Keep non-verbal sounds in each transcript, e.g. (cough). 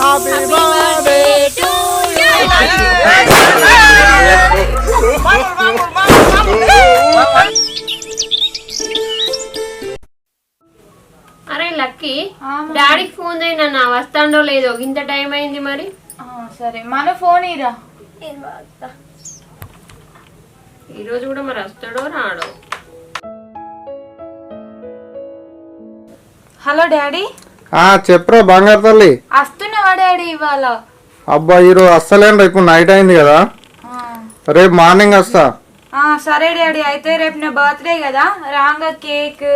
Happy birthday to అరే Lucky డాడీకి phone చేయి నా వస్తాండో లేదో? ఇంత టైం అయింది మరి? ఆ, సరే. మన ఫోన్ ఇరా. ఈ రోజు కూడా మరి వస్తాడో రాడో? Hello daddy. ఆ చెప్పురా బంగారు తల్లి. వస్తున్నావా డాడీ ఇవాళ? అబ్బా ఈరోజు అస్సలేండి ఇప్పుడు నైట్ అయింది కదా. రేపు మార్నింగ్ వస్తా. సరే డాడీ అయితే రేపు నా బర్త్డే కదా. రాంగా కేక్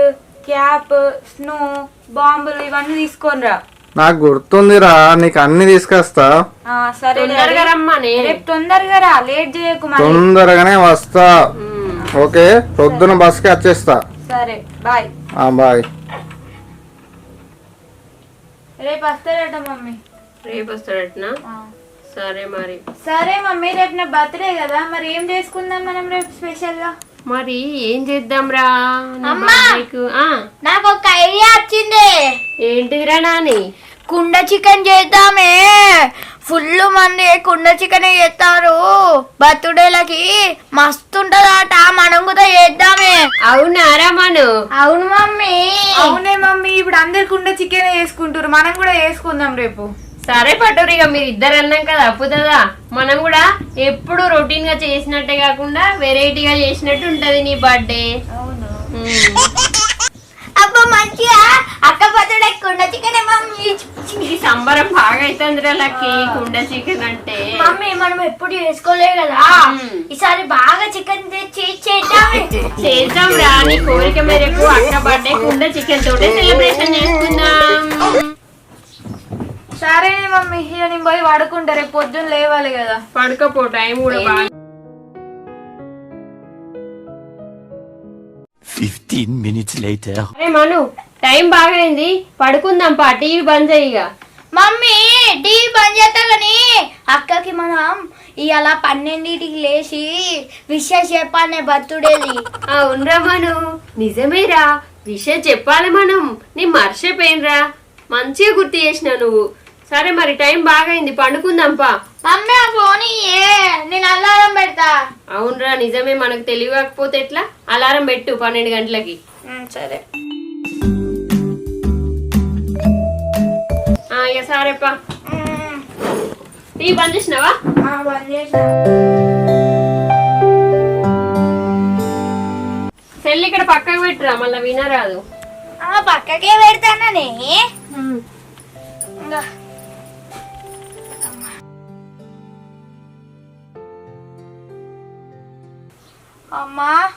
క్యాప్ స్నో బాంబులు ఇవన్నీ తీసుకొని రా. నాకు గుర్తుందిరా నీకు అన్ని తీసుకొస్తా. సరే డాడీ. తొందరగా రమ్మని. రేపు తొందరగా రా లేట్ చేయకు మరి. తొందరగానే వస్తా. ఓకే పొద్దున బస్కి వచ్చేస్తా. సరే బాయ్ ఆ, బాయ్ రేపు వస్తారట మమ్మీ. రేపు వస్తాడట్నా. సరే మరి. సరే మమ్మీ రేపు నా బర్త్డే కదా. మరి ఏం చేసుకుందాం మనం రేపు స్పెషల్గా మరి ఏం చేద్దాం రా నీకు ఒక ఐడియా వచ్చింది. ఏంటిదిరా నాని? కుండ చికెన్ చేద్దామే. ఫుల్ మంది కుండ చికెన్ చేస్తారు. బర్త్డేలకి మస్తు ఉంటదట మనం కూడా చేద్దామే. అవునారా మను? అవును మమ్మీ. అవునే మమ్మీ ఇప్పుడు అందరు కుండ చికెన్ వేసుకుంటారు మనం కూడా వేసుకుందాం రేపు. సరే పట్టురు ఇక మీరు ఇద్దరు అన్నాం కదా అప్పుతుందా మనం కూడా ఎప్పుడు రొటీన్గా చేసినట్టే కాకుండా వెరైటీగా చేసినట్టు ఉంటది నీ బర్త్డే. అవును? అబ్బా మంచిగా? అక్క బర్త్డే కుండ చికెన్ మమ్మీ. ఈ సంబరం బాగా అవుతుందిరా లక్కి కుండ చికెన్ అంటే. మమ్మీ మనం ఎప్పుడు చేసుకోలే కదా. ఈసారి బాగా చికెన్ తెచ్చి చేద్దామే. చేద్దాం రా నీ కోరిక మేరకు అక్క బర్త్డే కుండ చికెన్ తోటే సెలబ్రేషన్ చేసుకుందాం. సరే మమ్మీ నేను పోయి పడుకుంటా రేపు పొద్దున్న లేవాలి కదా. పడుకోపో టైం కూడా బాగా 15 minutes later. అరే మను టైం బాగైంది. పడుకుందాం పా టీవీ బంద్ చేయిగా మమ్మీ టీవీ బంద్ చేస్తా కానీ అక్కకి మనం ఇవాళ పన్నెండింటికి లేచి విషయం చెప్పానే బర్త్డేది. అవునరా మను నిజమేరా. విషయం చెప్పాలి మనం. నీ మర్చిపోయినరా. మంచిగా గుర్తు చేసినావు నువ్వు. సరే మరి టైం బాగైంది. పండుకుందాం పా. మమ్మీ ఆ ఫోన్ ఇయ్యే. నేను అల్లారం పెడతా. అవునరా నిజమే మనకు తెలియకపోతే ఎట్లా? అలారం పెట్టు పన్నెండు గంటలకి. సరే. ఇక సరేపా టీవీ బంద్ చేసినావా? బంద్ చేసా సెల్ ఇక్కడ పక్కకు పెట్టురా మళ్ళీ వినరాదు. ఆ, పక్కకే పెడతానని ఇంకా అమ్మా.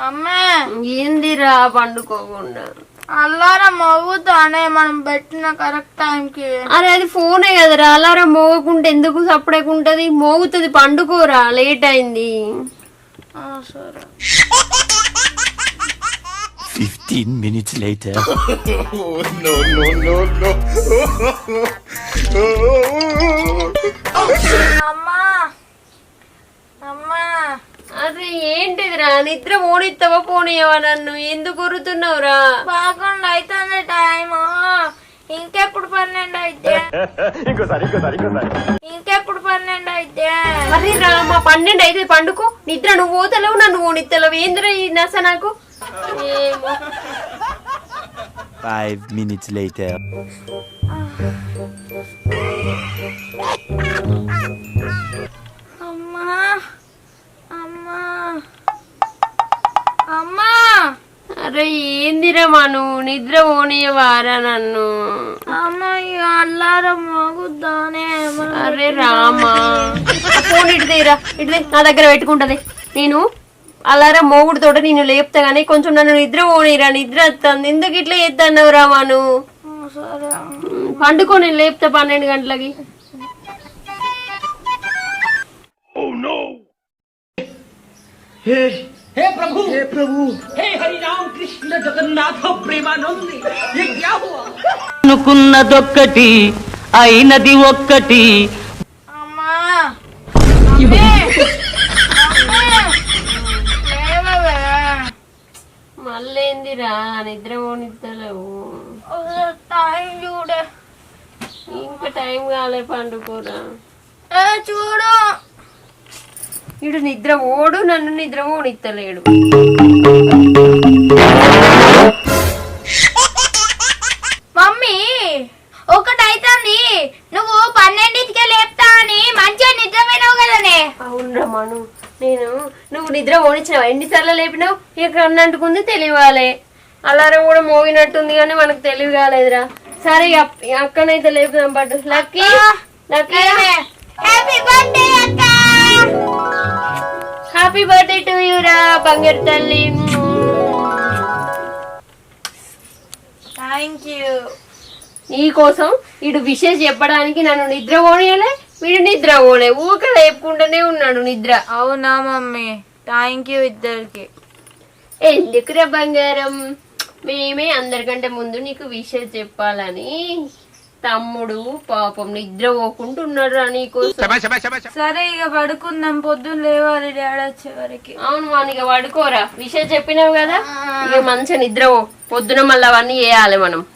అమ్మా. ఏందిరా పండుకోకుండా? అల్లారం మోగుతానే మనం పెట్టిన కరెక్ట్ టైంకి. అరే అది ఫోనే కదరా. అలారం మోగకుంటే ఎందుకు సపడేకుంటది మోగుతుంది పండుకోరా. లేట్ అయింది. సరే. 15 minutes later. అమ్మా అమ్మా. అరే ఏంటిదిరా? నిద్ర పోనిస్తావా పోనీయవా నన్ను? ఎందుకు ఉరుతున్నావురా? పదకొండు అవుతుంది టైము. ఇంకెప్పుడు పన్నెండు అయితే (laughs) ఇంకెప్పుడు పన్నెండు అయితే మరి రా మా పన్నెండు అయితే పండుకో. నిద్ర నువ్వు పోతలేవు నన్ను పోనిత్తలేవు. ఏందిరా ఈ నస నాకు? ఏమో. 5 minutes later. అరే ఏందిరా మను? నిద్ర పోనీయవారా నన్ను? అల్లారం మోగుద్దానే అరే రామా. ఫోన్ ఇటుదే రా. ఇటుదే నా దగ్గర పెట్టుకుంటది. నేను అలారం మోగుడుతోట నేను లేపుతా గానీ కొంచెం నన్ను నిద్ర పోనీరా. నిద్ర వస్తుంది ఎందుకు ఇట్లా చేద్దన్నావు రా మను పండుకో నేను లేపుతా పన్నెండు గంటలకి. हे प्रभु हे प्रभु हे हरि राम कृष्ण जगन्नाथ प्रेमानंदी ये क्या हुआ అనుకున్నదొక్కటి అయినది ఒక్కటి అమ్మా మళ్ళీ ఏందిరా నిద్ర పోనిత్తలేవు టైం చూడే ఇంకా టైం కాలే పండుకోరా ఏ, చూడు ఇడు నిద్ర ఓడు నన్ను నిద్ర ఓడిత్తలేడు మమ్మీ ఒకటైతుంది. నువ్వు పన్నెండింటికే లేపుతా అని మంచిగా నిద్రపోయినావు కదనే. అవునరా మను నేను నువ్వు నిద్ర ఓడించినావు ఎన్నిసార్లు లేపినావు? ఇక అన్నంటుకుంది తెలియాలి. అలారం కూడా మోగినట్టుంది కానీ మనకు తెలివి కాలేదురా. సరే అక్కనైతే లేపుదాం పట్టు లక్కీ లక్కీ. హ్యాపీ బర్త్డే అక్క. హ్యాపీ బర్త్డే టు యూ రా బంగారు తల్లి థ్యాంక్ యూ నీ కోసం ఇడు విషయం చెప్పడానికి నన్ను నిద్ర పోనీయలే వీడు నిద్ర పోలే. ఊక లేపుకుంటూనే ఉన్నాడు నిద్ర. అవునా మమ్మీ? థ్యాంక్ యూ ఇద్దరికి. ఎందుకురా బంగారం? మేమే అందరికంటే ముందు నీకు విషయం చెప్పాలని. తమ్ముడు పాపం నిద్ర పోకుండా ఉన్నాడు రా నీకోసం. సరే ఇక పడుకుందాం. పొద్దున్న లేవాలి డాడీ వచ్చే వరకు అవును వానిక పడుకోరా. విషయం చెప్పినావు కదా? ఇక మంచిగా నిద్ర పో. పొద్దున మళ్ళీ అవన్నీ వేయాలి మనం.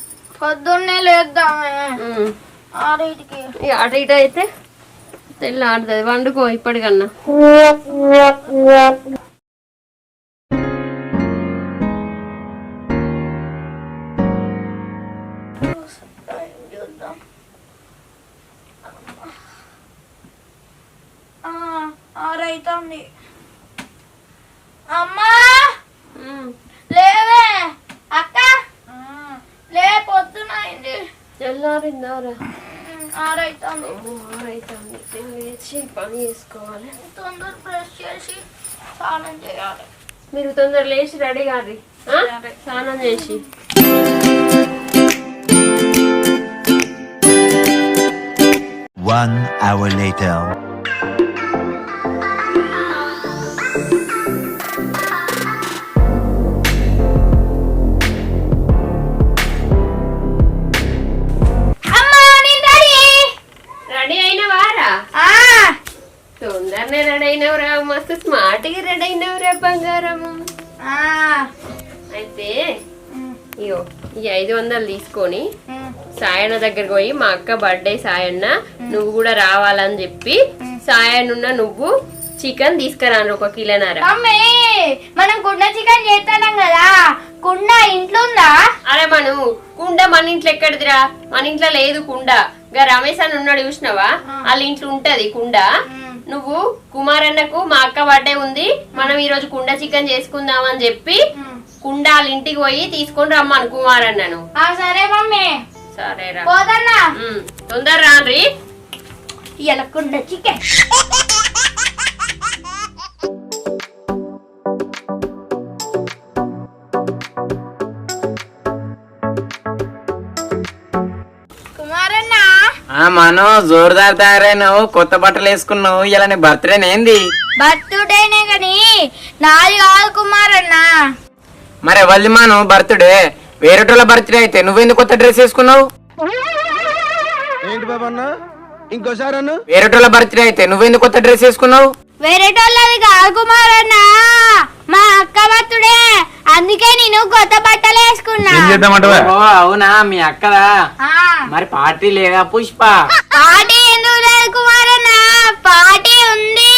పొద్దున్నే లేద్దామే. ఇక అటు ఇటు అయితే తెల్లాడుతుంది వండుకో ఇప్పటికన్నా. (laughs) ఆరైతుంది అమ్మా. లేవే. అక్క! లే పొద్దున అయింది. తెల్లారిందారా? ఉమ్, ఆరైతుంది. అవుతుంది లేచి పని చేసుకోవాలి. తొందర బ్రష్ చేసి స్నానం చేయాలి. మీరు తొందర లేచి రెడీ కాదు స్నానం చేసి. One hour later. అయినవురా మస్తు స్మార్ట్గా రెడీ అయినవురా బంగారము. అయితే ఇగో ఈ ఐదు వందలు తీసుకొని సాయన్న దగ్గరికి పోయి మా అక్క బర్త్డే సాయన్న నువ్వు కూడా రావాలని చెప్పి సాయనున్న నువ్వు చికెన్ తీసుకురాను ఒక కిలోన్నర మమ్మీ మనం కుండ చికెన్ చేస్తున్నాం కదా. కుండ ఇంట్లో ఉందా అరే మను కుండ మన ఇంట్లో ఎక్కడిదిరా? మన ఇంట్లో లేదు కుండ. గా రమేష్ అని ఉన్నాడు చూసినావా? వాళ్ళ ఇంట్లో ఉంటది కుండ. నువ్వు కుమారన్నకు మా అక్క బర్త్డే ఉంది. మనం ఈ రోజు కుండ చికెన్ చేసుకుందాం అని చెప్పి కుండ వాళ్ళ ఇంటికి పోయి తీసుకొని రమ్మను కుమారన్నను. సరే మమ్మీ. సరేరా. పోదన్నా. ఉమ్, తొందర రాన్రి ఇవాళ కుండ చికెన్. మనం జోరుదార్ తయారైనావు కొత్త బట్టలు వేసుకున్నావు ఇలా నీ బర్త్డే ఏంది? బర్త్డేనే గాని నాది కాదు కుమారన్న మరి ఎవరిది మాను బర్త్డే వేరేటోళ్ళ బర్త్డే అయితే నువ్వెందుకు కొత్త డ్రెస్ వేసుకున్నావు? ఏంటి బాబన్న ఇంకోసారి అన్న? వేరేటోళ్ళ బర్త్డే అయితే నువ్వెందుకు కొత్త డ్రెస్ వేసుకున్నావు? వేరేటోళ్ళది కాదు కుమారన్న. మా అక్క బర్త్డే అందుకే నేను కొత్త బట్టలు ఓ అవునా మీ అక్కదా ఆ, మరి పార్టీ లేదా పుష్ప? పార్టీ ఎందుకు లేదు కుమారన్న పార్టీ ఉంది.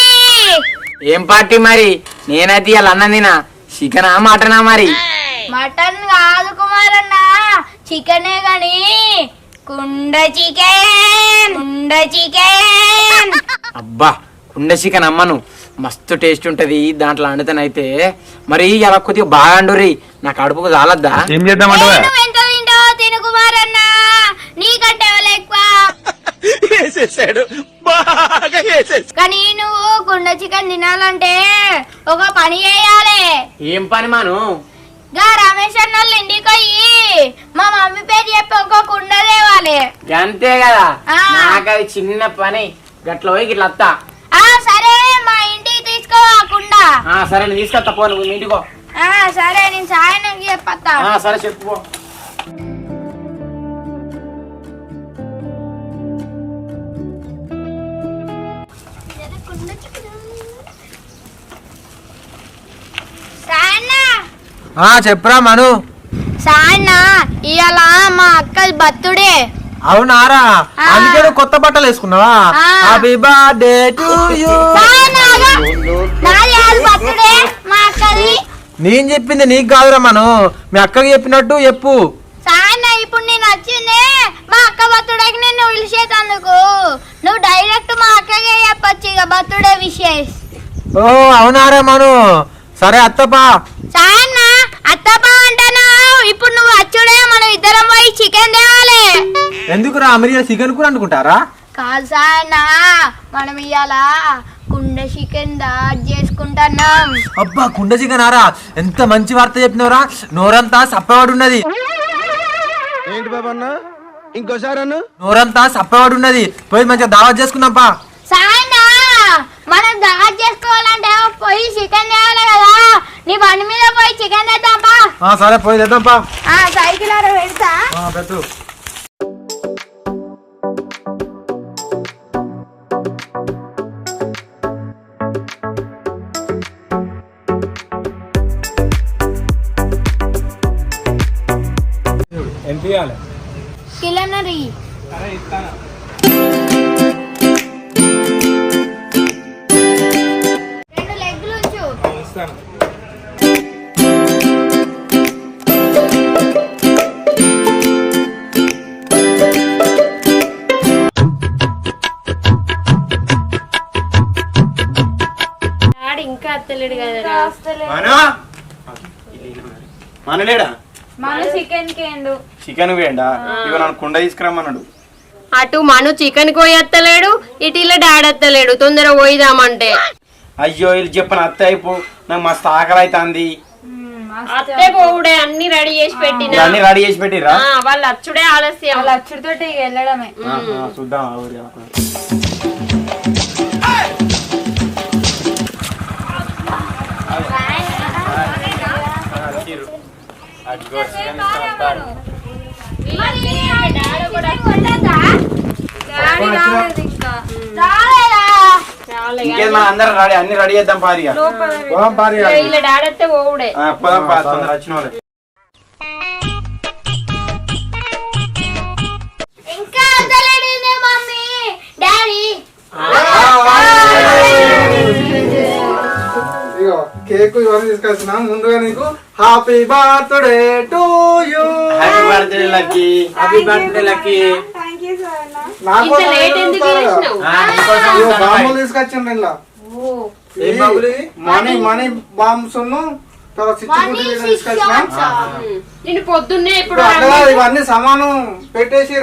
ఏం పార్టీ మరి? నేనైతే ఇలా అన్నం తినా చికెనా మటనా మరి? మటన్ కాదు కుమారన్న చికెనే గాని. కుండ చికెన్ కుండ చికెన్. అబ్బా కుండ చికెన్ అమ్మను. మస్తు టేస్ట్ ఉంటది దాంట్లో వండుతానైతే మరి ఇలా కొద్దిగా బాగా అండుర్రి నా కడుపుకు చాలద్దా ఏం చేద్దామంటావా? నువ్వు ఎంత తింటావో తిను కుమారన్న. నీకంటే ఎవరు ఎక్కువ? కానీ నువ్వు కుండ చికెన్ తినాలంటే ఒక పని చేయాలి. ఏం పని మాను? గా రమేష్ అన్న వాళ్ళ ఇంటికి పోయి మా మమ్మీ పేరు చెప్పి ఒక కుండ తేవాలి. అంతే కదా. ఆ. నాకది చిన్న పని. గట్ల పోయి ఇట్లా వస్తా ఆ సరే ఆ సరే నేను తీసుకొస్తా పో నువ్వు మీ ఇంటికో ఆ సరే నేను చెప్పత్తా ఆ, సరే చెప్పుకో ఆ చెప్పురా మను. సాయన్న ఇవాళ మా అక్క బర్త్డే? అవునారా అందుకే నువ్వు కొత్త బట్టలు వేసుకున్నావా? హ్యాపీ బర్త్డే టు యూ నాది కాదు బర్త్డే మా అక్కది నేను చెప్పింది నీకు కాదురా మను. మీ అక్కకి చెప్పినట్టు చెప్పు. సాయన ఇప్పుడు నేను వచ్చింది మా అక్క బర్త్డేకి పిలిచేటందుకు. నువ్వు డైరెక్ట్ మా అక్కకే చెప్పొచ్చు ఇక బర్త్డే ఓ అవునారా మను. సరే అత్తపా సాయన్న అత్తప్ప అంటాను? ఇప్పుడు నువ్వు వచ్చుడే మనం ఇద్దరం పోయి చికెన్ తేవాలి ఎందుకురా? మీరు చికెన్ కూడా అనుకుంటారా కాదు సాయన్న మనం ఇవాళ కుండ చికెన్ దాట్ చేసుకుంటున్నాం. అబ్బా కుండ చికెన్ ఆరా? ఎంత మంచి వార్త చెప్పినవరా? నోరంతా సప్పవాడు ఉన్నది ఏంటి బాబా అన్న? ఇంకోసారి అన్న? నోరంతా సప్పవాడు ఉన్నది పోయి మంచిగా దావత్ చేసుకుందాంపా. సాయన్న మనం దాట్ చేసుకోవాలంటే పోయి చికెన్ తేవాలి కదా. నీ బండి మీద పోయి చికెన్ తెద్దాంపా. ఆ, సరే పోయి తెద్దాంపా. ఆ సైకిల్ ఆడ పెడతా. ఆ, పెట్టు. కిలనరీ. రెండు లెగ్గులు ఉంచు. ఆడు ఇంకా అత్తలేడు కదరా మనలేడా? మన చికెన్ కేండు చికెన్ వేయండా నన్ను కుండ తీసుకురమ్మన్నాడు అటు మను చికెన్ కోయత్తలేడు ఇటు ఇలా డాడీ అత్తలేడు తొందర పోయిదామంటే అయ్యో వీళ్ళు చెప్పిన అత్త అయిపో నాకు మస్తు ఆకలి అవుతుంది అత్తే పోవుడే అన్ని రెడీ చేసి పెట్టిన అన్ని రెడీ చేసి పెట్టిరా ఆ, వాళ్ళు అచ్చుడే ఆలస్యం వాళ్ళ అచ్చుడితోటి ఇక వెళ్ళడమే చూద్దాం ఆ ఊరి. అదిగో చికెన్ రాలేదు ఇంకా చాలా ఇంకేం మన అందరం రెడీ అన్ని రెడీ చేద్దాం పారిగా పోదాం పారి ఇక ఇలా డాడీ అత్తే పోవుడే ఆ, పోదాం పా తొందర వచ్చిన కేక్ ఇవన్నీ తీసుకొచ్చిన. ముందుగా నీకు happy birthday to you happy birthday Lucky happy birthday Lucky బాంబులు తీసుకొచ్చిండ్రు ఇలా. ఏం బాబులు ఇవి? మనీ మనీ బాంబ్స్ ఇవన్నీ సమానం పెట్టేసి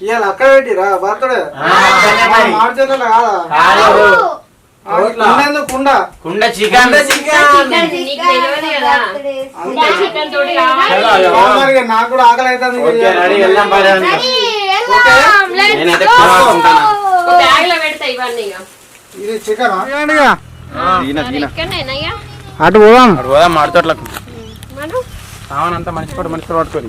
ఇవాళ అక్కడ పెట్టిరా బర్త్డే. మరి. మార్చర్ల కాదా. కుండ కుండ. చికెన్. నీకు కూడా ఆకలి అవుతుంది ఇది చికెన్? అటు పోదాం. అక్కడ పోదాం మాడుతోట్లకు మనిషి పట్టు మనిషి పట్టుకొని.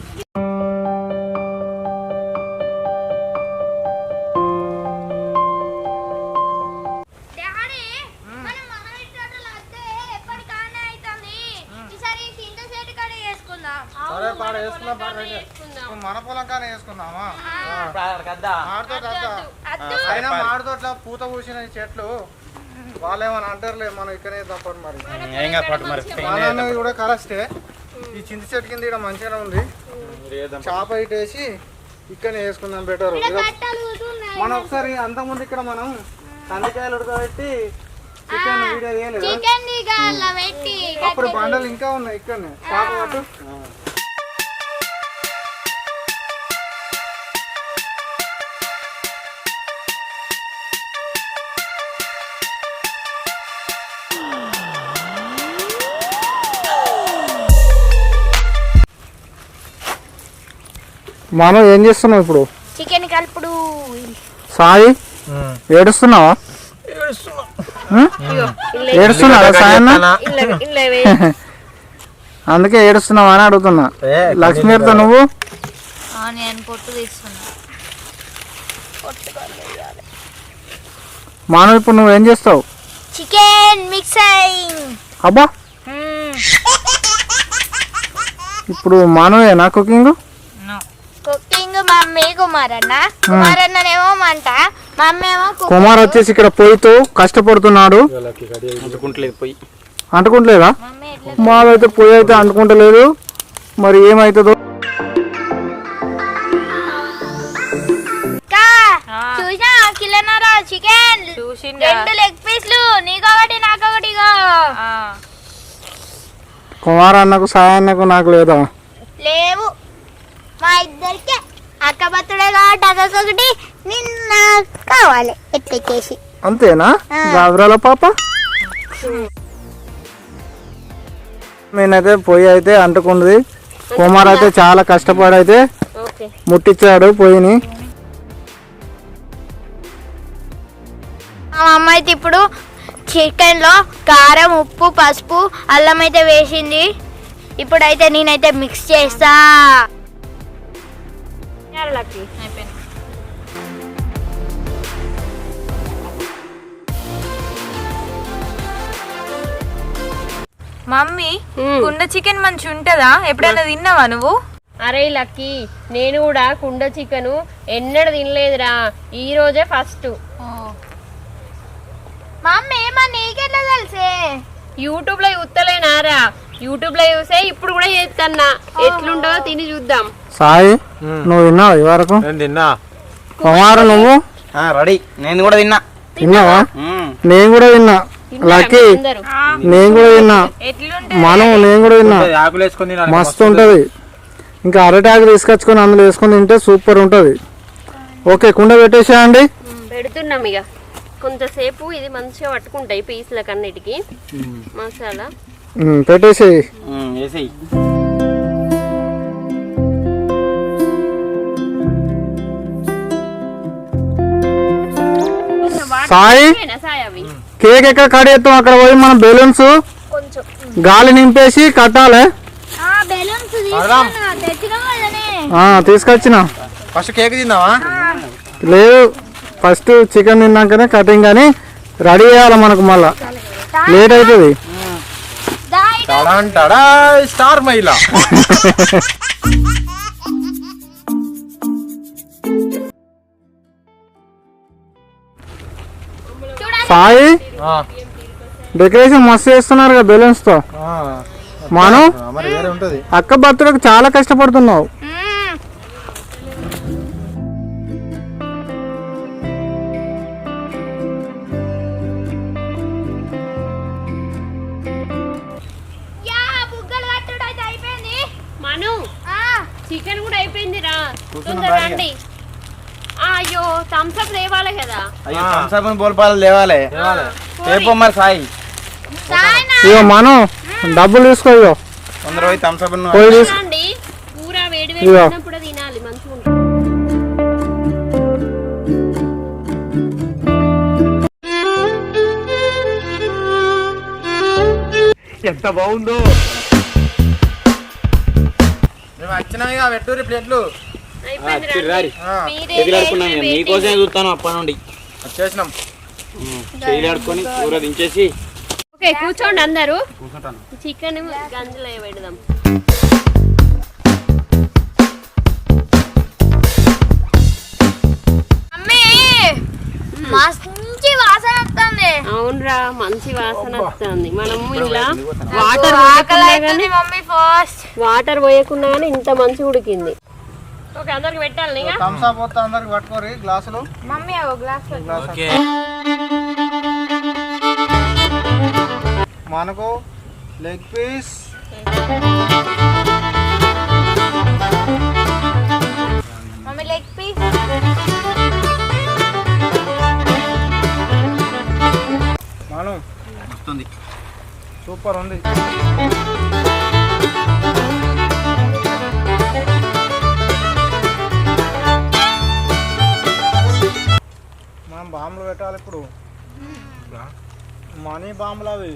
సరే పాడ వేసుకుందాం పాడ మన పొలం కానీ వేసుకుందామా మాడితోట అయినా మాడితోట్ల పూత పూసిన చెట్లు వాళ్ళేమని అంటారులే మనం ఇక్కడే తప్పదు మరి. మనది కూడా కరెస్టే ఈ చింత చెట్టు కింద ఇక్కడ మంచిగానే ఉంది. చాప ఇటేసి ఇక్కడనే వేసుకుందాం బెటర్. మనం ఒకసారి అంతకుముందు ఇక్కడ మనం కందికాయలు ఉడకబెట్టి చికెన్ వీడియో చేయలేదా చికెన్ దిగాల పెట్టి అప్పుడు బండలు ఇంకా ఉన్నాయి ఇక్కడనే. చాప మనం ఏం చేస్తున్నావు ఇప్పుడు? చికెన్ కలుపుడు. సాయి ఏడుస్తున్నావా? ఏడుస్తున్నావా సాయన్న (laughs) అందుకే ఏడుస్తున్నావా అని అడుగుతున్నా. లక్ష్మీతో నువ్వు? మానవ ఇప్పుడు నువ్వు ఏం చేస్తావు? చికెన్ మిక్సింగ్ అబ్బా! ఇప్పుడు మానవేనా కుకింగ్ మమ్మీ కుమారన్న. కుమారన్ననేమో మంట. మమ్మీ ఏమో కు- కుమార్ వచ్చేసి ఇక్కడ పొయ్యితో కష్టపడుతున్నాడు. అందుకుంటలేదు పోయి. అంటుకుంటలేదా? మాదైతే పొయ్యి అయితే అంటుకుంటలేదు. మరి ఏమవుతుందో అక్క, చూసినా కిలోన్నర చికెన్? చూసిండా. రెండు లెగ్ పీస్లు నీకొకటి నాకొకటి ఇగో. కుమార్ అన్నకు సాయన్నకు నాకు లేదా లేవు మా ఇద్దరికి అక్క బర్త్డే కాబట్టి నిన్న కావాలి ఎట్లెక్కేసి. అంతేనా? గాబరాల పాప? నేనైతే పొయ్యి అయితే అంటుకుంది. కుమార్ అయితే చాలా కష్టపడి అయితే ఓకే. ముట్టించాడు పొయ్యిని మా అమ్మ అయితే ఇప్పుడు చికెన్లో కారం ఉప్పు పసుపు అల్లం అయితే వేసింది. ఇప్పుడైతే నేనైతే మిక్స్ చేస్తా. లక్కీ మమ్మీ కుండ చికెన్ మంచి ఉంటదా? ఎప్పుడైనా తిన్నావా నువ్వు? అరే లక్కీ నేను కూడా కుండ చికెన్ ఎన్నడూ తినలేదురా. ఈ రోజే ఫస్ట్ మమ్మీ మా నీకెట్లా తెలిసే? యూట్యూబ్లో చూస్తలేనారా? యూట్యూబ్లో చూసే ఇప్పుడు కూడా చేస్తాన్నా ఎట్లుంటుందో తిని చూద్దాం. సాయి నువ్వు విన్నావా ఈ వరకు తిన్నా. కుమారు నువ్వు? రెడీ. నేను కూడా తిన్నా. విన్నావా మ్మ్. నేను కూడా విన్నా లక్కీ నేను కూడా విన్నా మనం నేను కూడా విన్నా మస్తు ఉంటది. ఇంకా అరటాకు తీసుకొచ్చుకొని అందులో వేసుకొని తింటే సూపర్ ఉంటది. ఓకే కుండ పెట్టేసేయండి పెడుతున్నాం ఇక. కొంతసేపు ఇది మంచిగా పట్టుకుంటాయి పీసుల కన్నిటికి మసాలా. పెట్టేసేయి. సాయి? కేక్ ఎక్కడ కడేస్తాం అక్కడ పోయి మనం బెలూన్స్ గాలి నింపేసి కట్టాలి. తీసుకొచ్చిన. ఫస్ట్ కేక్ తిందావా లేదు ఫస్ట్ చికెన్ తిన్నాకనే కటింగ్ కానీ రెడీ చేయాలి మనకు మళ్ళా. లేట్ అవుతుంది. టడా స్టార్ మహిళ. (laughs) సాయి డెకరేషన్ మస్తు చేస్తున్నారు కదా బెలూన్స్తో. మనం అక్క బర్త్డేకి చాలా కష్టపడుతున్నావు. అయిపోయింది. చికెన్ కూడా రండి. ఆ, అయ్యో థమ్స్ అప్ లేవాలి కదా. అయ్యో థమ్స్అప్ బోల్పాలు లేవాలి. రేపు మరి సాయి. ఇగో మనం డబ్బులు తీసుకో ఇగో. తొందర పోయి థమ్స్అప్ పోయి తీసుకో రండి కూర వేడి వేడి ఇదిగో. ఉన్నప్పుడు తినాలి మంచిగా ఉంటుంది ఎంత బాగుందో. మేము వచ్చినాయి పెట్టుర్రి ప్లేట్లు. మీకోసమే చూస్తాను అప్పటి నుండి. కూర దించేసి. ఓకే కూర్చోండి అందరూ. చికెన్ గంజలో పెడదాం మంచి వాసన వస్తుంది. అవునరా మంచి వాసన వస్తుంది. మనము ఇలా వాటర్ వాటర్ పోయకుండా కానీ ఇంత మంచి ఉడికింది. ఓకే అందరికి పెట్టాలి థమ్స్ అప్ పోతే అందరికి పట్టుకోరి గ్లాసులు? మమ్మీ ఓ గ్లాస్ మనకు leg piece mummy leg piece మనం. వస్తుంది. సూపర్ ఉంది. పెట్టాలి ఇప్పుడు మనీ బాంబులు అవి.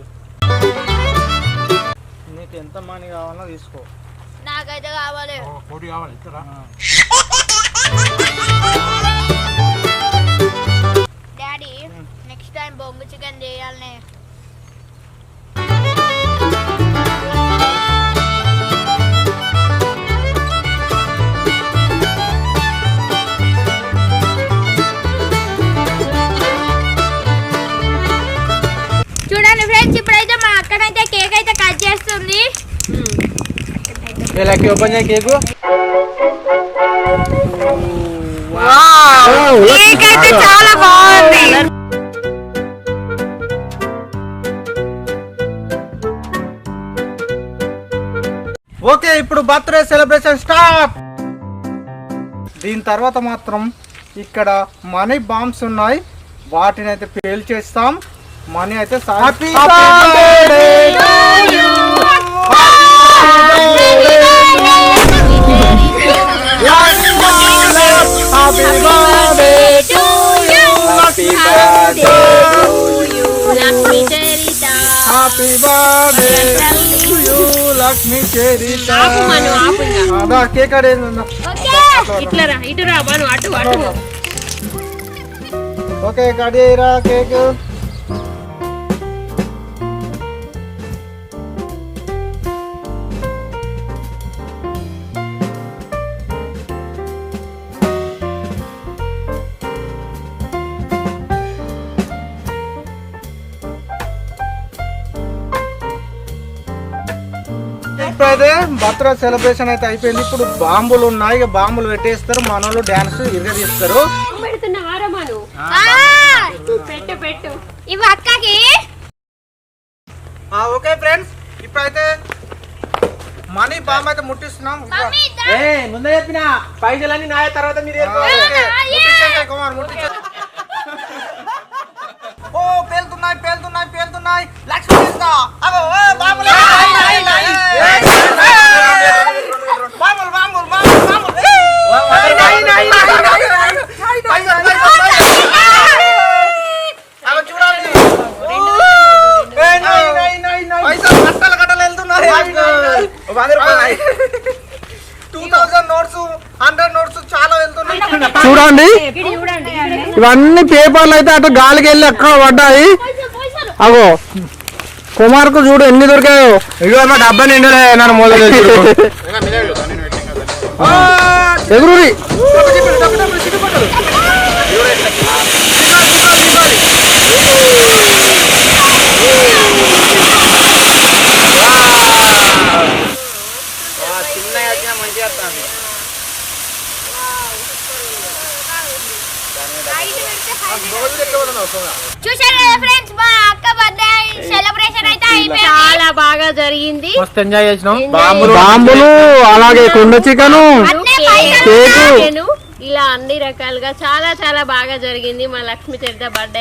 నీకు ఎంత మనీ కావాలో తీసుకో. నాకైతే కావాలి. కోటి కావాలి ఇస్తారా డాడీ నెక్స్ట్ టైం బొంగు చికెన్ చేయాలనే. ఎక్కడైతే కేక్ అయితే కట్ చేస్తుంది. కేకు చాలా బాగుంది. ఓకే ఇప్పుడు బర్త్డే సెలబ్రేషన్ స్టార్ట్. దీని తర్వాత మాత్రం ఇక్కడ మనీ బాంబ్స్ ఉన్నాయి. వాటిని అయితే పేల్ చేస్తాం మనీ అయితే happy happy birthday Lakshmi Charitha అదా కేక్ ఆడేది ఇట్లా రా ఇటు రా మను అటు అటు ఓకే కడియరా కేక్ ఇప్పుడైతే బర్త్డే సెలబ్రేషన్ అయితే అయిపోయింది. ఇప్పుడు బాంబులు ఉన్నాయి ఇక బాంబులు పెట్టేస్తారు మన వాళ్ళు పెట్టు ఇవి అక్కకి. ఓకే ఫ్రెండ్స్ ఇప్పుడైతే మనీ బాంబ్ అయితే ముట్టిస్తున్నాం. ముందే చెప్పిన. పైసలన్నీ నా తర్వాత మీరు కుమార్. ఓ పేలుతున్నాయి పేలుతున్నాయి పేలుతున్నాయి. లక్ష్మి తీస్తా. అగో, ఓ, బాంబులు. ఏ, బాంబులు, బాంబులు, బాంబులు, బాంబులు. పైసలు, పైసలు, పైసలు. అగో, చూడండి. ఏ, నై, నై, నై, నై. పైసలు కట్టలు కట్టలు వెళ్తున్నాయి two thousand notes hundred notes చాలా వెళ్తున్నాయి. చూడండి. చూడండి. ఇవన్నీ పేపర్లు అయితే అటు గాలికి వెళ్ళి ఎక్కడ పడ్డాయి? అగో. కుమార్కు చూడు ఎన్ని దొరికాయో. ఇగో నా డబ్బా నిండలే నన్ను మొదలు ఎదురురి చూసారు కదా ఫ్రెండ్స్ మా అక్క బర్త్డే సెలబ్రేషన్ అయితే అయిపోయింది. చాలా బాగా జరిగింది. మస్తు ఎంజాయ్ చేసినాం. బాంబులు. అలాగే కుండ కేక్. చికెను, ఇలా అన్ని రకాలుగా చాలా చాలా బాగా జరిగింది మా లక్ష్మీ చరిత బర్త్డే